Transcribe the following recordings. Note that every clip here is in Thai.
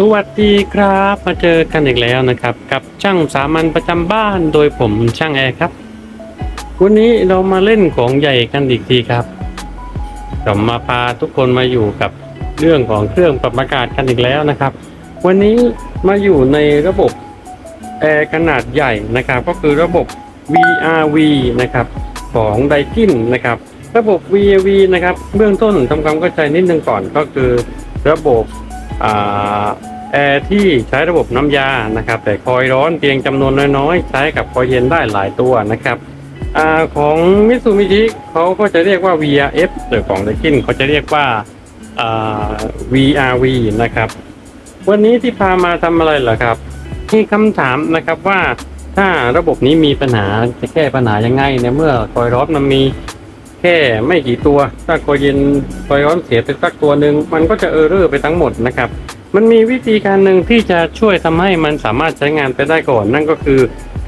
สวัสดีครับ มาเจอกันอีกแล้วนะครับ กับช่างสามัญประจำบ้านโดยผมช่างแอร์ครับ วันนี้เรามาเล่นของใหญ่กันอีกทีครับผมมาพาทุกคนมาอยู่กับเรื่องของเครื่องปรับอากาศกันอีกแล้วนะครับ วันนี้มาอยู่ในระบบแอร์ขนาดใหญ่นะครับ ก็คือระบบ VRV นะครับของไดกินนะครับ ระบบ VRV นะครับเบื้องต้นทำความเข้าใจนิดนึงก่อนก็คือระบบ แอร์ที่ใช้ระบบน้ำยานะครับ แต่คอยร้อนเพียงจำนวนน้อยๆ ใช้กับคอยเย็นได้หลายตัวนะครับอของมิตซูมิชิเขาก็จะเรียกว่า VRF หรือของไดกินเขาจะเรียกว่าอ่า VRV นะครับ วันนี้ที่พามาทำอะไรเหรอครับมีคำถามนะครับว่าถ้าระบบนี้มีปัญหาจะแก้ปัญหายังไงในเมื่อคอยร้อนมันมี แค่ไม่กี่ตัว ถ้าคเย็นคอยร้อนเสียไปสักตัวหนึ่งมันก็จะเออร์เรอร์ไปทั้งหมดนะครับ มันมีวิธีการหนึ่งที่จะช่วยทำให้มันสามารถใช้งานไปได้ก่อน นั่นก็คือ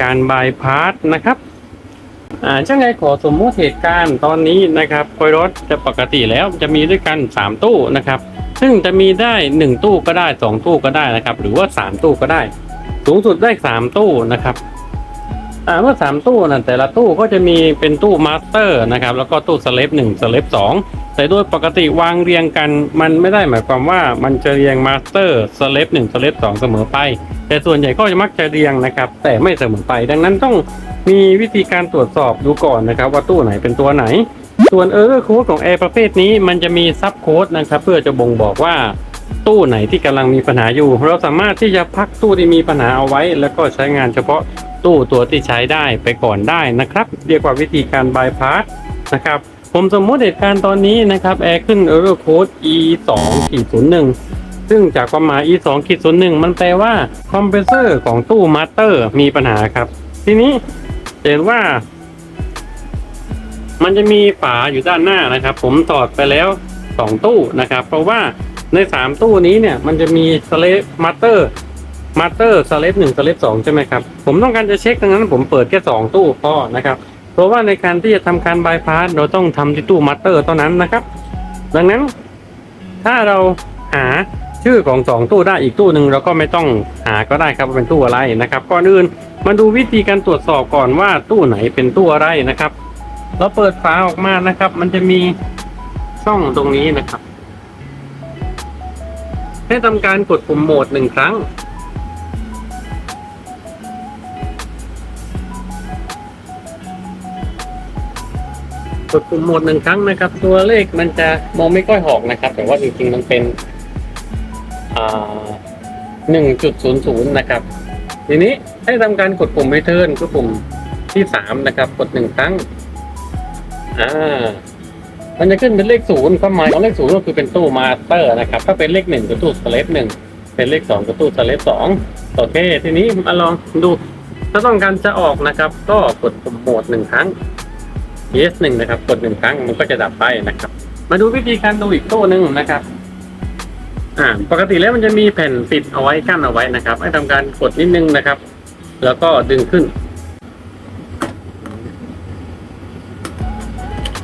การบายพาสนะครับอ่าช่างไงขอสมมติเหตุการณ์ตอนนี้นะครับคอยรถจะปกติแล้วจะมีด้วยกัน 3 ตู้นะครับซึ่งจะมีได้ 1 ตู้ก็ได้ 2 ตู้ก็ได้นะครับ หรือว่า 3 ตู้ก็ได้ สูงสุดได้ 3 ตู้นะครับ อ่าเมื่อสามตู้นะแต่ละตู้ก็จะมีเป็นตู้มาสเตอร์นะครับแล้วก็ตู้สเลปหนึ่งสเลปสองแต่โดยปกติวางเรียงกันมันไม่ได้หมายความว่ามันจะเรียงมาสเตอร์สเลปหนึ่งสเลปสองเสมอไป แต่ส่วนใหญ่ก็จะมักจะเรียงนะครับ แต่ไม่เสมอไป ดังนั้นต้องมีวิธีการตรวจสอบดูก่อนนะครับ ว่าตู้ไหนเป็นตัวไหน ส่วนเออร์โค้ดของแอร์ประเภทนี้มันจะมีซับโค้ดนะครับเพื่อจะบ่งบอกว่าตู้ไหนที่กำลังมีปัญหาอยู่ เราสามารถที่จะพักตู้ที่มีปัญหาเอาไว้ แล้วก็ใช้งานเฉพาะ ตู้ตัวที่ใช้ได้ไปก่อนได้นะครับ เรียกว่าวิธีการบายพาสนะครับผมสมมติเหตุการณ์ตอนนี้นะครับแอร์ขึ้น error code e 2ขีด01ซึ่งจากความหมาย e 2ขีด01มันแปลว่าคอมเพรสเซอร์ของตู้มาสเตอร์มีปัญหาครับ ทีนี้เห็นว่า มันจะมีฝาอยู่ด้านหน้านะครับ ผมถอดไปแล้ว 2 ตู้นะครับ เพราะว่าใน 3 ตู้นี้เนี่ยมันจะมีสเลปมาสเตอร์ มาสเตอร์สเลปหนึ่งสเลปสองใช่ไหมครับ ผมต้องการจะเช็คดังนั้นผมเปิดแค่2ตู้พอนะครับ เพราะว่าในการที่จะทำการบายพาสเราต้องทำที่ตู้มาสเตอร์เท่านั้นนะครับ ดังนั้น ถ้าเราหาชื่อของสองตู้ได้อีกตู้หนึ่งเราก็ไม่ต้องหาก็ได้ครับว่าเป็นตู้อะไรนะครับก่อนอื่นมาดูวิธีการตรวจสอบก่อนว่าตู้ไหนเป็นตู้อะไรนะครับ เราเปิดฝาออกมานะครับ มันจะมีช่องตรงนี้นะครับให้ทำการกดปุ่มโหมดหนึ่งครั้ง กดปุ่มโหมดหนึ่งครั้งนะครับ ตัวเลขมันจะมองไม่ค่อยหอกนะครับ แต่ว่าจริงๆมันเป็นหนึ่งจุดศูนย์ศูนย์นะครับ ทีนี้ให้ทำการกดปุ่ม return คือปุ่มที่สามนะครับ กดหนึ่งครั้งอ่ามันจะขึ้นเป็นเลขศูนย์ความหมายของเลขศูนย์ก็คือเป็นตู้มาสเตอร์นะครับ ถ้าเป็นเลขหนึ่งก็ตู้สเลปหนึ่งเป็นเลขสองก็ตู้สเลปสองโอเค ทีนี้มาลองดู ถ้าต้องการจะออกนะครับ ก็กดปุ่มโหมดหนึ่งครั้ง yes หนึ่งนะครับกดหนึ่งครั้งมันก็จะดับไปนะครับ มาดูวิธีการดูอีกตู้หนึ่งนะครับอ่าปกติแล้วมันจะมีแผ่นปิดเอาไว้กั้นเอาไว้นะครับ ให้ทำการกดนิดนึงนะครับ แล้วก็ดึงขึ้น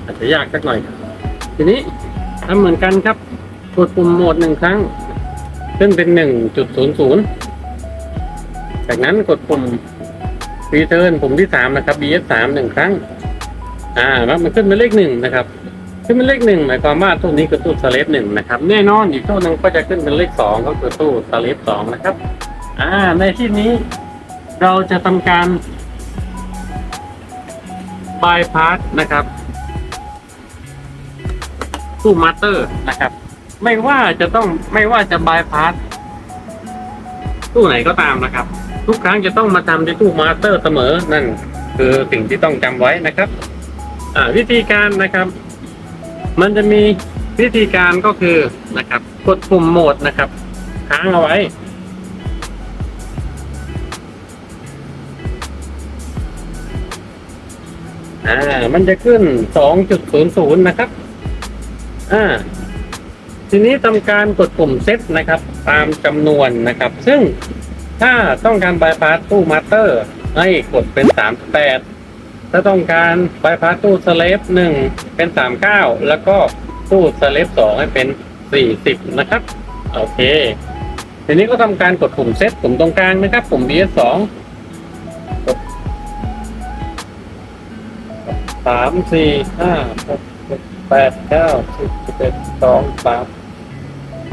อาจจะยากสักหน่อยทีนี้ทำเหมือนกันครับกดปุ่มโหมดหนึ่งครั้งซึ่งเป็นหนึ่งจุดศูนย์ศูนย์จากนั้นกดปุ่ม return ปุ่มที่สามนะครับ bs สามหนึ่งครั้ง อ่าแล้วมันขึ้นเป็นเลขหนึ่งนะครับขึ้นเป็นเลขหนึ่งหมายความว่าตู้นี้คือตู้สเลปหนึ่งนะครับแน่นอนอีกตู้หนึ่งก็จะขึ้นเป็นเลขสองก็คือตู้สเลปสองนะครับอ่าในที่นี้เราจะทำการ bypass นะครับตู้มาสเตอร์นะครับ ไม่ว่าจะต้องไม่ว่าจะ bypass ตู้ไหนก็ตามนะครับ ทุกครั้งจะต้องมาทำที่ตู้มาสเตอร์เสมอนั่นคือสิ่งที่ต้องจำไว้นะครับ วิธีการนะครับ มันจะมีวิธีการก็คือนะครับ กดปุ่มโหมดนะครับ ค้างเอาไว้ อ่า มันจะขึ้น 2.00 นะครับ อ่า ทีนี้ทำการกดปุ่มเซตนะครับ ตามจำนวนนะครับ ซึ่งถ้าต้องการบายพาสตู้มาสเตอร์ ให้กดเป็น 38 ถ้าต้องการบายพาสตู้สเลปหนึ่งเป็น39แล้วก็ตู้สเลปสองให้เป็น40นะครับ โอเค ทีนี้ก็ทำการกดปุ่มเซตปุ่มตรงกลางนะครับ ปุ่ม BS 2กดสามสี่ห้าหกเจ็ดแปดเก้าสิบสิบเอ็ดสองสาม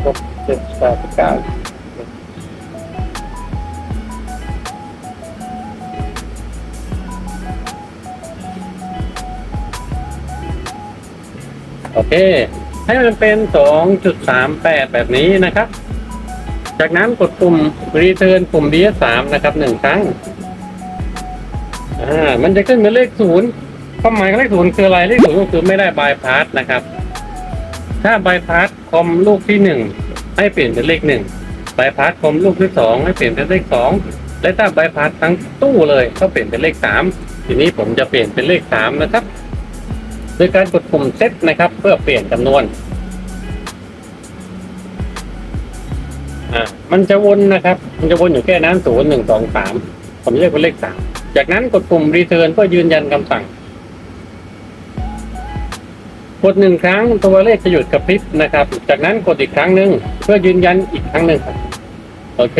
หกเจ็ดแปดเก้า เค ให้มันเป็น 2.38 แบบนี้นะครับ จากนั้นกดปุ่ม return ปุ่ม DS3 นะครับหนึ่งครั้ง อ่า มันจะขึ้นเป็นเลขศูนย์ความหมายของเลขศูนย์คืออะไรเลขศูนย์ก็คือไม่ได้ bypass นะครับ ถ้า bypass คอมลูกที่หนึ่งให้เปลี่ยนเป็นเลขหนึ่ง bypass คอมลูกที่สองให้เปลี่ยนเป็นเลขสองและถ้า bypass ทั้งตู้เลยก็เปลี่ยนเป็นเลขสามทีนี้ผมจะเปลี่ยนเป็นเลขสามนะครับ ดยการกดปุ่มเซตนะครับ เพื่อเปลี่ยนจำนวนอ่ามันจะวนนะครับ มันจะวนอยู่แค่นั้นศูนย์หนึ่งสองสามผมเรียกเป็นเลขสามจากนั้นกดปุ่มรีเทิร์นเพื่อยืนยันคำสั่ง กดหนึ่งครั้งตัวเลขจะหยุดกระพริบนะครับ จากนั้นกดอีกครั้งหนึ่งเพื่อยืนยันอีกครั้งหนึ่งครับโอเค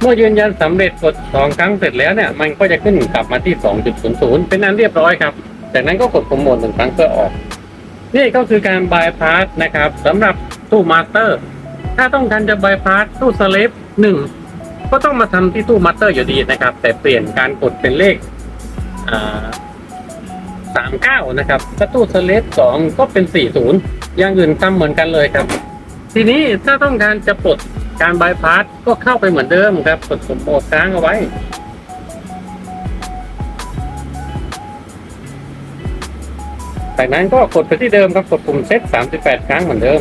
เมื่อยืนยันสำเร็จกดสองครั้งเสร็จแล้วเนี่ย มันก็จะขึ้นกลับมาที่2.00เป็นอันเรียบร้อยครับ จากนั้นก็กดปุ่มโหมดหนึ่งครั้งเพื่อออก นี่ก็คือการบายพาสนะครับสำหรับตู้มาสเตอร์ ถ้าต้องการจะบายพาสตู้สเลฟหนึ่งก็ต้องมาทำที่ตู้มาสเตอร์อยู่ดีนะครับ แต่เปลี่ยนการกดเป็นเลขสามเก้านะครับถ้าตู้สเลฟสองก็เป็นสี่ศูนย์อย่างอื่นทำเหมือนกันเลยครับ ทีนี้ถ้าต้องการจะปลดการบายพาสก็เข้าไปเหมือนเดิมครับกดปุ่มโหมดค้างเอาไว้ จากนั้นก็กดไปที่เดิมครับกดปุ่มเซต38 ครั้งเหมือนเดิม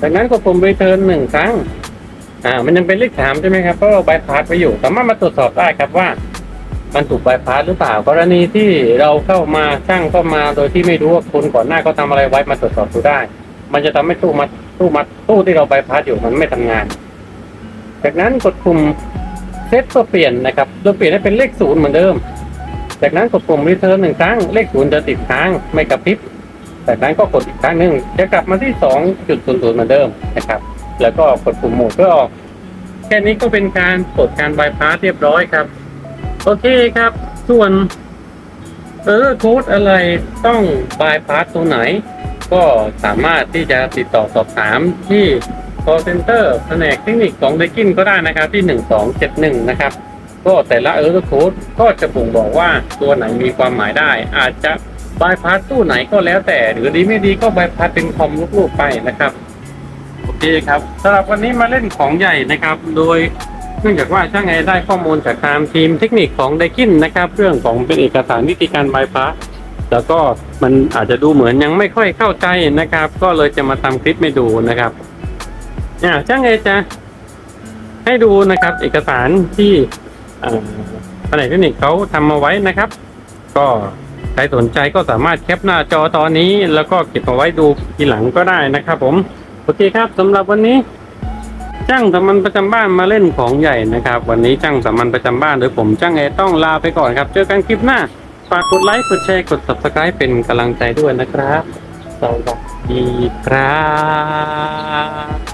จากนั้นกดปุ่ม return หนึ่งครั้ง อ่า มันยังเป็นเลขสามใช่ไหมครับ เพราะเราบายพาสไปอยู่ สามารถมาตรวจสอบได้ครับว่า มันถูกบายพาสหรือเปล่า กรณีที่เราเข้ามาช่างเข้ามาโดยที่ไม่รู้ว่าคนก่อนหน้าเขาทำอะไรไว้มาตรวจสอบดูได้ มันจะทำให้ตู้มัด ตู้มัดตู้ที่เราใบพาสอยู่มันไม่ทำงาน จากนั้นกดปุ่มเซตเพื่อเปลี่ยนนะครับโดยเปลี่ยนให้เป็นเลขศูนย์เหมือนเดิม จากนั้นกดปุ่มรีเทิร์นหนึ่งครั้งเลขศูนย์จะติดค้างไม่กระพริบจากนั้นก็กดอีกครั้งหนึ่งจะกลับมาที่สองจุดศูนย์ศูนย์เหมือนเดิมนะครับ แล้วก็กดปุ่มโหมดเพื่อออกแค่นี้ก็เป็นการปลดการบายพาสเรียบร้อยครับ โอเคครับ ส่วน เออโค้ดอะไรต้องบายพาสตัวไหน ก็สามารถที่จะติดต่อสอบถามที่ call center แผนกเทคนิคของเดกินก็ได้นะครับที่ 1271 นะครับ ก็แต่ละเออร์โค้ดก็จะบ่งบอกว่าตัวไหนมีความหมายได้ อาจจะบายพาสตู้ไหนก็แล้วแต่ หรือดีไม่ดีก็บายพาสเป็นคอมลูกๆไปนะครับ โอเคครับสำหรับวันนี้มาเล่นของใหญ่นะครับ โดย เนื่องจากว่าช่างไอได้ข้อมูลจากทางทีมเทคนิคของไดกินนะครับ เรื่องของเป็นเอกสารวิธีการบายพาสแล้วก็มันอาจจะดูเหมือนยังไม่ค่อยเข้าใจนะครับ ก็เลยจะมาทำคลิปให้ดูนะครับอ่าช่างไอจะให้ดูนะครับ เอกสารที่อ่าแผนกเทคนิคเขาทำมาไว้นะครับ ก็ใครสนใจก็สามารถแคปหน้าจอตอนนี้ แล้วก็เก็บเอาไว้ดูทีหลังก็ได้นะครับผม โอเคครับสำหรับวันนี้ จ้างสามัญประจำบ้านมาเล่นของใหญ่นะครับ วันนี้จ้างสามัญประจำบ้านโดยผมจ้างแอต้องลาไปก่อนครับ เจอกันคลิปหน้า ฝากกดไลค์กดแชร์กด subscribe เป็นกำลังใจด้วยนะครับสวัสดีครับ